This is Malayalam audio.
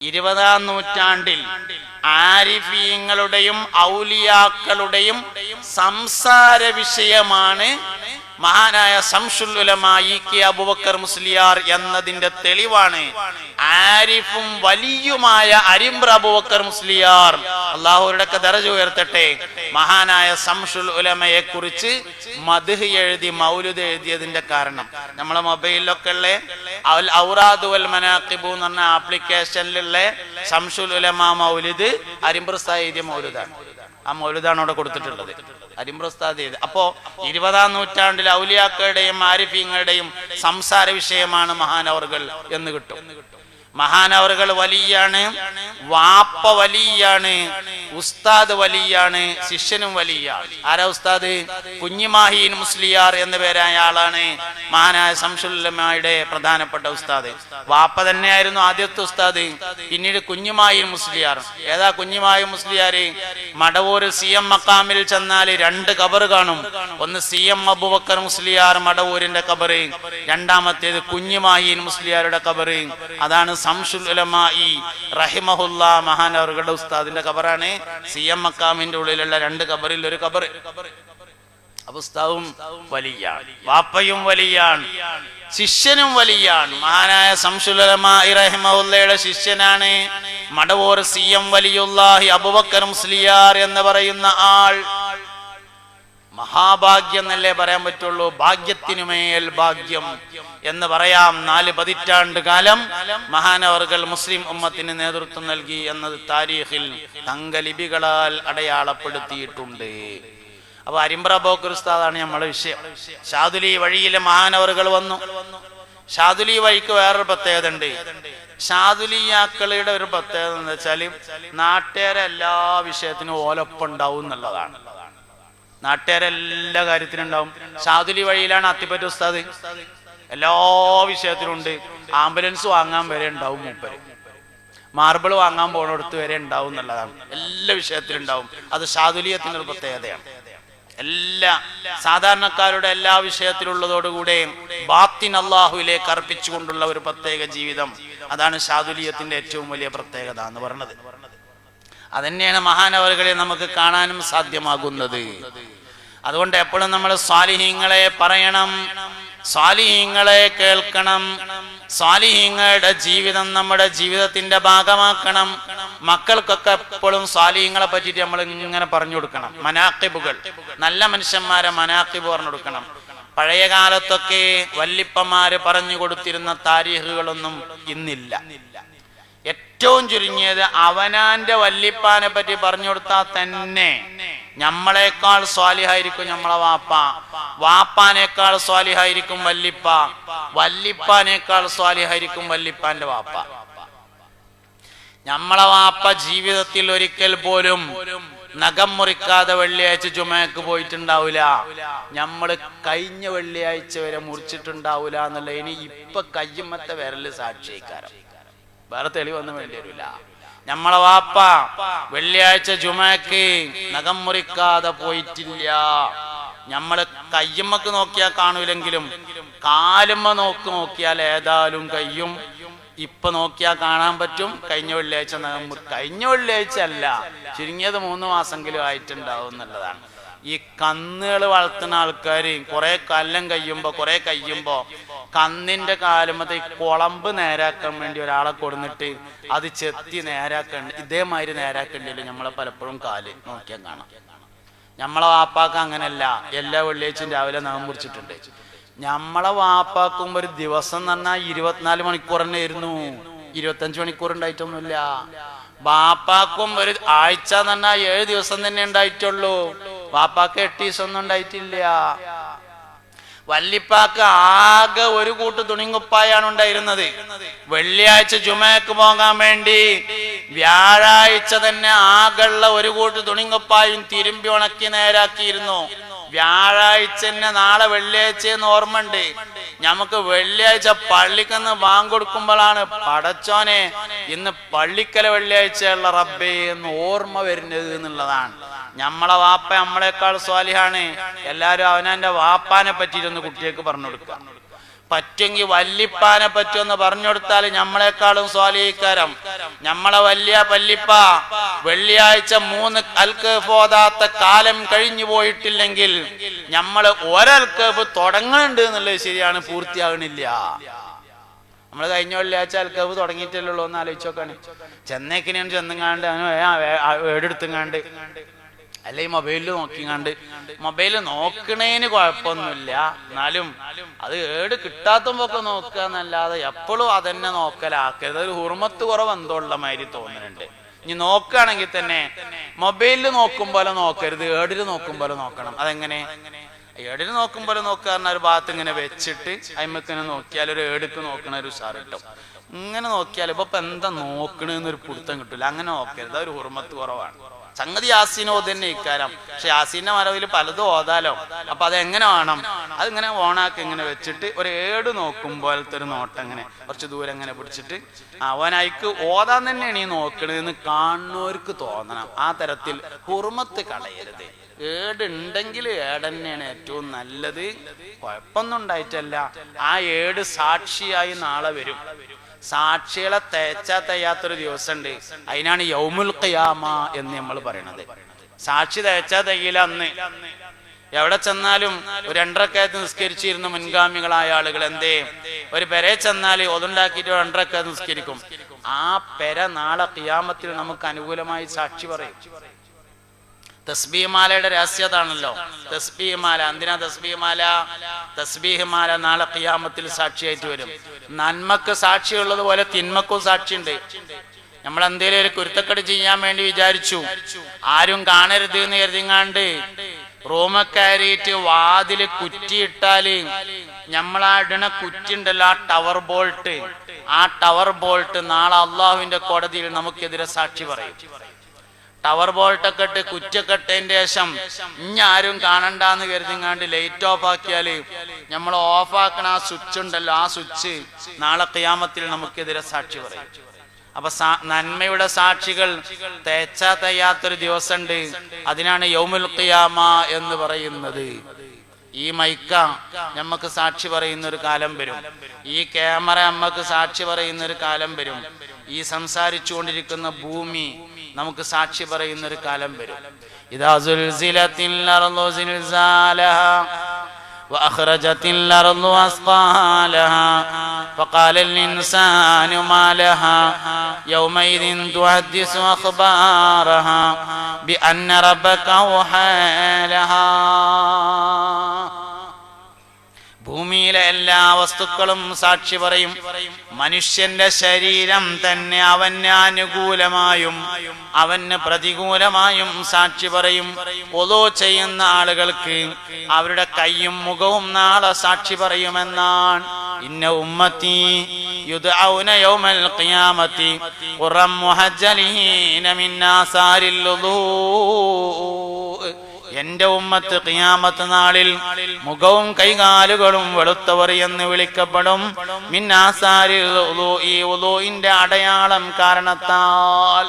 ഇരുപതാം നൂറ്റാണ്ടിൽ ആരിഫീങ്ങളുടെയും ഔലിയാക്കളുടെയും സംസാര വിഷയമാണ് മഹാനായ കെ അബുബക്കർ മുസ്ലിയാർ എന്നതിന്റെ തെളിവാണ്. ആരിഫും വലിയുമായ അരിമ്ര അബുബക്കർ മുസ്ലിയാർ. അള്ളാഹുരുടെ ദരജ ഉയർത്തട്ടെ. മഹാനായ സംഷുൽ ഉലമയെ കുറിച്ച് മധുഹ് എഴുതി മൗലുദ് എഴുതിയതിന്റെ കാരണം. നമ്മളെ മൊബൈലിലൊക്കെ ഉള്ള ഔറാദ് വൽ മനാഖിബു എന്ന് പറഞ്ഞ ആപ്ലിക്കേഷനിലുള്ള സംഷുൽ ഉലമ മൗലിദ് അരിമ്പ്രസ്ത എഴുതിയ മൗലുദാണ്. ആ മൗലുദാണ് അവിടെ കൊടുത്തിട്ടുള്ളത്. അരിമ്പ്രസ്താദ് ചെയ്ത് അപ്പോ ഇരുപതാം നൂറ്റാണ്ടിൽ ഔലിയാക്കളുടെയും ആരിഫീങ്ങളുടെയും സംസാര വിഷയമാണ് മഹാനവറുകൾ എന്ന് കിട്ടും. മഹാനവറുകൾ വലിയാണ് വാപ്പ വലിയാണ് ഉസ്താദ് വലിയാണ് ശിഷ്യനും വലിയ. ആരാ ഉസ്താദ്? കുഞ്ഞിമാഹീൻ മുസ്ലിയാർ എന്ന പേരായ ആളാണ് മഹാനായ സംസുല്ലമ്മയുടെ പ്രധാനപ്പെട്ട ഉസ്താദ്. വാപ്പ തന്നെയായിരുന്നു ആദ്യത്തെ ഉസ്താദ്. പിന്നീട് കുഞ്ഞുമാഹീൻ മുസ്ലിയാർ. ഏതാ കുഞ്ഞുമായി മുസ്ലിയാര് മടവൂർ സി എം മക്കാമിൽ ചെന്നാൽ രണ്ട് കബർ കാണും. ഒന്ന് സി എം അബുബക്കർ മുസ്ലിയാർ മടവൂരിന്റെ കബറ്. രണ്ടാമത്തേത് കുഞ്ഞുമാഹീൻ മുസ്ലിയാരുടെ കബറ്. അതാണ് സംശുൽ റഹിമഹുല്ല അവരുടെ ഉസ്താദിന്റെ കബറാണ്. സി എം മക്കാമിന്റെ ഉള്ളിലുള്ള രണ്ട് കബറിൽ ഒരു കബറ് അപുസ്താവും വലിയ വലിയാണ്. വാപ്പയും വലിയാണ്. ശിഷ്യനും വലിയാണ്. മഹാനായ സംസുലമായി ശിഷ്യനാണ്. മടവോർ സി എം വലിയുല്ലാഹി അബുബക്കർ മുസ്ലിയാർ എന്ന് പറയുന്ന ആൾ. മഹാഭാഗ്യം എന്നല്ലേ പറയാൻ പറ്റുള്ളൂ. ഭാഗ്യത്തിനുമേൽ ഭാഗ്യം എന്ന് പറയാം. നാല് പതിറ്റാണ്ട് കാലം മഹാനവർകൾ മുസ്ലിം ഉമ്മത്തിന് നേതൃത്വം നൽകി എന്നത് താരീഖിൽ തങ്കലിപികളാൽ അടയാളപ്പെടുത്തിയിട്ടുണ്ട്. അപ്പൊ അരിമ്പ്ര ബോക്രിസ്താദാണ് നമ്മളെ വിഷയം. ഷാദുലി വഴിയിലെ മഹാനവറുകൾ വന്നു. ഷാദുലി വഴിക്ക് വേറൊരു പ്രത്യേകത ഉണ്ട്. ഷാദുലിയാക്കളുടെ ഒരു പ്രത്യേകത എന്ന് വെച്ചാൽ നാട്ടുകാരെ എല്ലാ വിഷയത്തിനും ഓലൊപ്പം ഉണ്ടാവും എന്നുള്ളതാണ്. നാട്ടുകാരെ കാര്യത്തിനുണ്ടാവും ഷാദുലി വഴിയിലാണ് അത്തിപ്പറ്റ ഉസ്താദ്. എല്ലാ വിഷയത്തിലും ഉണ്ട് ആംബുലൻസ് വാങ്ങാൻ വരെ ഉണ്ടാവും മൂപ്പര്. മാർബിൾ വാങ്ങാൻ പോണടുത്ത് വരെ ഉണ്ടാവും എന്നുള്ളതാണ്. എല്ലാ വിഷയത്തിലും ഉണ്ടാവും അത് ഷാദുലിയത്തിന്റെ ഒരു പ്രത്യേകതയാണ്. എല്ലാ സാധാരണക്കാരുടെ എല്ലാ വിഷയത്തിലുള്ളതോടുകൂടെ ബാത്തിൻ അള്ളാഹുവിലേക്ക് അർപ്പിച്ചുകൊണ്ടുള്ള ഒരു പ്രത്യേക ജീവിതം. അതാണ് ഷാദുലിയത്തിന്റെ ഏറ്റവും വലിയ പ്രത്യേകത എന്ന് പറഞ്ഞത്. അതന്നെയാണ് മഹാനവറുകളെ നമുക്ക് കാണാനും സാധ്യമാകുന്നത്. അതുകൊണ്ട് എപ്പോഴും നമ്മൾ സ്വാലിഹീങ്ങളെ പറയണം സ്വാലിഹീങ്ങളെ കേൾക്കണം സ്വാലിഹീങ്ങളുടെ ജീവിതം നമ്മുടെ ജീവിതത്തിന്റെ ഭാഗമാക്കണം. മക്കൾക്കൊക്കെ എപ്പോഴും സ്വാലിഹീങ്ങളെ പറ്റിയിട്ട് നമ്മൾ ഇങ്ങനെ പറഞ്ഞു കൊടുക്കണം. മനാക്കിബുകൾ നല്ല മനുഷ്യന്മാരെ മനാക്കിബ് പറഞ്ഞു കൊടുക്കണം. പഴയ കാലത്തൊക്കെ വല്ലിപ്പന്മാര് പറഞ്ഞു കൊടുത്തിരുന്ന താരീഹുകളൊന്നും ഇന്നില്ല. ഏറ്റവും ചുരുങ്ങിയത് അവനാന്റെ വല്ലിപ്പാനെ പറ്റി പറഞ്ഞു കൊടുത്താൽ തന്നെ. നമ്മളെക്കാൾ സ്വാലിഹായിരിക്കും നമ്മളെ വാപ്പ. വാപ്പാനേക്കാൾ സ്വാലിഹായിരിക്കും വല്ലിപ്പ. വല്ലിപ്പാനേക്കാൾ സ്വാലിഹായിരിക്കും വല്ലിപ്പാന്റെ വാപ്പ. നമ്മളെ വാപ്പ ജീവിതത്തിൽ ഒരിക്കൽ പോലും നഖം മുറിക്കാതെ വെള്ളിയാഴ്ച ചുമക്ക് പോയിട്ടുണ്ടാവില്ല നമ്മൾ കഴിഞ്ഞ വെള്ളിയാഴ്ച വരെ മുറിച്ചിട്ടുണ്ടാവില്ല എന്നുള്ള ഇനി ഇപ്പൊ കയ്യുമ്മത്തെ വിരൽ സാക്ഷിക്കാരം വേറെ തെളിവ് ഒന്നും വേണ്ടി വരില്ല നമ്മളെ വാപ്പ വെള്ളിയാഴ്ച ജുമക്ക് നഖം മുറിക്കാതെ പോയിട്ടില്ല. നമ്മൾ കയ്യമ്മക്ക് നോക്കിയാൽ കാണൂലെങ്കിലും കാലുമ്മ നോക്ക് നോക്കിയാൽ ഏതായാലും കയ്യും ഇപ്പൊ നോക്കിയാൽ കാണാൻ പറ്റും. കഴിഞ്ഞ വെള്ളിയാഴ്ച നഖം കഴിഞ്ഞ വെള്ളിയാഴ്ച അല്ല. ചുരുങ്ങിയത് മൂന്ന് മാസമെങ്കിലും ആയിട്ടുണ്ടാവും എന്നുള്ളതാണ്. ഈ കന്നുകൾ വളർത്തുന്ന ആൾക്കാർ കുറെ കല്ലം കയ്യുമ്പോ കുറെ കഴിയുമ്പോ കന്നിന്റെ കാലുമത്തെ കുളമ്പ് നേരാക്കാൻ വേണ്ടി ഒരാളെ കൊടുന്നിട്ട് അത് ചെത്തി നേരാക്കണ്ട. ഇതേമാതിരി നേരാക്കണ്ടല്ലോ നമ്മളെ പലപ്പോഴും കാൽ. നോക്കിയാൽ കാണാം. നമ്മളെ വാപ്പാക്ക് അങ്ങനല്ല. എല്ലാ വെള്ളിയാഴ്ചയും രാവിലെ നാം മുറിച്ചിട്ടുണ്ട് നമ്മളെ വാപ്പാക്കുമ്പോ ഒരു ദിവസം പറഞ്ഞാൽ ഇരുപത്തിനാല് മണിക്കൂർ തന്നെ ആയിരുന്നു. ഇരുപത്തഞ്ച് മണിക്കൂർ ഉണ്ടായിട്ടൊന്നുമില്ല. വാപ്പാക്കും ഒരു ആഴ്ച പറഞ്ഞാൽ ഏഴ് ദിവസം തന്നെ ഉണ്ടായിട്ടുള്ളൂ. വാപ്പാക്ക് എട്ട് ദിവസം ഒന്നും ഉണ്ടായിട്ടില്ല. വല്ലിപ്പാക്ക് ആകെ ഒരു കൂട്ട് തുണിങ്കുപ്പായാണ് ഉണ്ടായിരുന്നത്. വെള്ളിയാഴ്ച ജുമയ്ക്ക് പോകാൻ വേണ്ടി വ്യാഴാഴ്ച തന്നെ ആകെയുള്ള ഒരു കൂട്ട് തുണിങ്കുപ്പായും തിരുമ്പി ഉണക്കി നേരാക്കിയിരുന്നു. വ്യാഴാഴ്ച തന്നെ നാളെ വെള്ളിയാഴ്ച എന്ന് ഓർമ്മയുണ്ട്. നമുക്ക് വെള്ളിയാഴ്ച പള്ളിക്കെന്ന് വാങ്ങൊടുക്കുമ്പോഴാണ് പടച്ചോനെ ഇന്ന് പള്ളിക്കല വെള്ളിയാഴ്ചയുള്ള റബ്ബേ എന്ന് ഓർമ്മ വരുന്നത് എന്നുള്ളതാണ്. നമ്മളെ വാപ്പ നമ്മളെക്കാൾ സ്വാലിഹാണ്. എല്ലാരും അവനവന്റെ വാപ്പാനെ പറ്റിയിട്ടൊന്ന് കുട്ടികൾക്ക് പറഞ്ഞു കൊടുക്കുക. പറ്റുമെങ്കിൽ വല്ലിപ്പാനെ പറ്റുമെന്ന് പറഞ്ഞു കൊടുത്താൽ നമ്മളെക്കാളും സ്വാലീകാരം നമ്മളെ വലിയ പല്ലിപ്പ വെള്ളിയാഴ്ച മൂന്ന് അൽക്കേഫ് ഓതാത്ത കാലം കഴിഞ്ഞു പോയിട്ടില്ലെങ്കിൽ നമ്മൾ ഒരൽക്കേഫ് തുടങ്ങുന്നുണ്ട് എന്നുള്ളത് ശരിയാണ് പൂർത്തിയാകണില്ല നമ്മൾ കഴിഞ്ഞ വെള്ളിയാഴ്ച അൽക്കേഫ് തുടങ്ങിയിട്ടല്ലോ എന്ന് ആലോചിച്ചോക്കാണ് ചെന്നൈക്കിനെയാണ് ചെന്നുങ്ങാണ്ട് അവന് ഏടെടുത്തുങ്ങാണ്ട്. അല്ലെ മൊബൈലിൽ നോക്കിങ്ങാണ്ട്. മൊബൈൽ നോക്കണേന് കുഴപ്പമൊന്നുമില്ല എന്നാലും അത് ഏട് കിട്ടാത്തുമ്പോക്കെ നോക്കുക എന്നല്ലാതെ എപ്പോഴും അതന്നെ നോക്കലാക്കരുത്. ഒരു ഹുർമത്ത് കുറവ് എന്തോ ഉള്ള മാതിരി തോന്നുന്നുണ്ട് ഇനി നോക്കുകയാണെങ്കിൽ തന്നെ മൊബൈലിൽ നോക്കും പോലെ നോക്കരുത്. ഏടിൽ നോക്കും പോലെ നോക്കണം. അതെങ്ങനെ? ഏടിന് നോക്കും പോലെ പറഞ്ഞാൽ ഒരു ഭാഗത്ത് ഇങ്ങനെ വെച്ചിട്ട് അയിമക്കിനെ നോക്കിയാൽ ഒരു ഏടുക്ക് നോക്കണ ഒരു ഉഷാർ കിട്ടും. ഇങ്ങനെ നോക്കിയാൽ ഇപ്പൊ എന്താ നോക്കണെന്നൊരു പിടുത്തം കിട്ടില്ല അങ്ങനെ നോക്കരുത്. ഒരു ഹുർമത്ത് കുറവാണ്. സംഗതി യാസീനോ തന്നെ ഇക്കാരം പക്ഷെ യാസീന്റെ മറവിൽ പലതും ഓതാലോ. അപ്പൊ അത് എങ്ങനെ വേണം? അതിങ്ങനെ ഓണാക്കി ഇങ്ങനെ വെച്ചിട്ട് ഒരു ഏട് നോക്കും പോലത്തെ ഒരു നോട്ടം ഇങ്ങനെ കുറച്ച് ദൂരം ഇങ്ങനെ പിടിച്ചിട്ട് അവനായിക്ക് ഓതാൻ തന്നെയാണ് ഈ നോക്കണതെന്ന് കാണുന്നവർക്ക് തോന്നണം. ആ തരത്തിൽ ഹുർമത്ത് കളയരുത്. ഏട് ഉണ്ടെങ്കിൽ ഏട് തന്നെയാണ് ഏറ്റവും നല്ലത്. കുഴപ്പമൊന്നും ഉണ്ടായിട്ടല്ല ആ ഏട് സാക്ഷിയായി നാളെ വരും. സാക്ഷികളെ തേച്ചാ തയ്യാത്തൊരു ദിവസമുണ്ട്. അതിനാണ് യൗമുൽ ഖിയാമ എന്ന് നമ്മൾ പറയണത്. സാക്ഷി തേച്ചാ തയ്യില അന്ന്. എവിടെ ചെന്നാലും ഒരു രണ്ടരക്കായത്ത് നിസ്കരിച്ചിരുന്ന മുൻഗാമികളായ ആളുകൾ എന്തേ? ഒരു പെരെ ചെന്നാൽ ഒതുണ്ടാക്കിയിട്ട് രണ്ടരക്കായത്ത് നിസ്കരിക്കും. ആ പെര നാളെ കിയാമത്തിൽ നമുക്ക് അനുകൂലമായി സാക്ഷി പറയും. തസ്ബീമാലയുടെ രഹസ്യതാണല്ലോ തസ്ബീമാല എന്തിനാ തസ്ബീമാല തസ്ബീഹ്മാല നാളെ കിയാമത്തിൽ സാക്ഷിയായിട്ട് വരും. നന്മക്ക് സാക്ഷിയുള്ളത് പോലെ തിന്മക്കും സാക്ഷിയുണ്ട്. നമ്മൾ എന്തെങ്കിലും ഒരു കുരുത്തക്കടി ചെയ്യാൻ വേണ്ടി വിചാരിച്ചു. ആരും കാണരുത് എന്ന് കരുതിങ്ങാണ്ട് റൂമ കയറിയിട്ട് വാതിൽ കുറ്റിയിട്ടാൽ നമ്മളാ ഇടണ കുറ്റിണ്ടല്ലോ ആ ടവർ ബോൾട്ട്. ആ ടവർ ബോൾട്ട് നാളെ അള്ളാഹുവിന്റെ കോടതിയിൽ നമുക്കെതിരെ സാക്ഷി പറയും. ടവർ ബോൾട്ടൊക്കെ ഇട്ട് കുറ്റൊക്കെ ഇട്ടതിന്റെ ശേഷം ഇനി ആരും കാണണ്ടെന്ന് കരുതിങ്ങാണ്ട് ലൈറ്റ് ഓഫ് ആക്കിയാൽ നമ്മൾ ഓഫ് ആക്കണ ആ സ്വിച്ച് ഉണ്ടല്ലോ ആ സ്വിച്ച് നാളെ ഖിയാമത്തിൽ നമുക്കെതിരെ സാക്ഷി പറയും. അപ്പൊ നന്മയുടെ സാക്ഷികൾ തേച്ചാ തയ്യാത്തൊരു ദിവസമുണ്ട് അതിനാണ് യൗമുൽ ഖിയാമ എന്ന് പറയുന്നത്. ഈ മൈക്ക നമുക്ക് സാക്ഷി പറയുന്ന ഒരു കാലം വരും. ഈ ക്യാമറ നമ്മക്ക് സാക്ഷി പറയുന്ന ഒരു കാലം വരും. ഈ സംസാരിച്ചു കൊണ്ടിരിക്കുന്ന ഭൂമി നമുക്ക് സാക്ഷി പറയുന്ന ഒരു കാലം വരും ഇതാ സുൽസിലത്തിൽ അർളു സിൽസാലഹാ وأخرجت الأرض أثقالها فقال الإنسان ما لها يومئذ تحدث أخبارها بأن ربك أوحى لها ഭൂമിയിലെ എല്ലാ വസ്തുക്കളും സാക്ഷി പറയും. മനുഷ്യന്റെ ശരീരം തന്നെ അവന് അനുകൂലമായും അവന് പ്രതികൂലമായും സാക്ഷി പറയും. ഒതോ ചെയ്യുന്ന ആളുകൾക്ക് അവരുടെ കൈയും മുഖവും നാളെ സാക്ഷി പറയുമെന്നാണ്. ഇന്ന ഉമ്മത്തി യുദ്ഔന യൗമൽ എന്റെ ഉമ്മത്ത് കിയാമത്ത് നാളിൽ മുഖവും കൈകാലുകളും വെളുത്തവർ എന്ന് വിളിക്കപ്പെടും. മിന്നാസാരി അടയാളം കാരണത്താൽ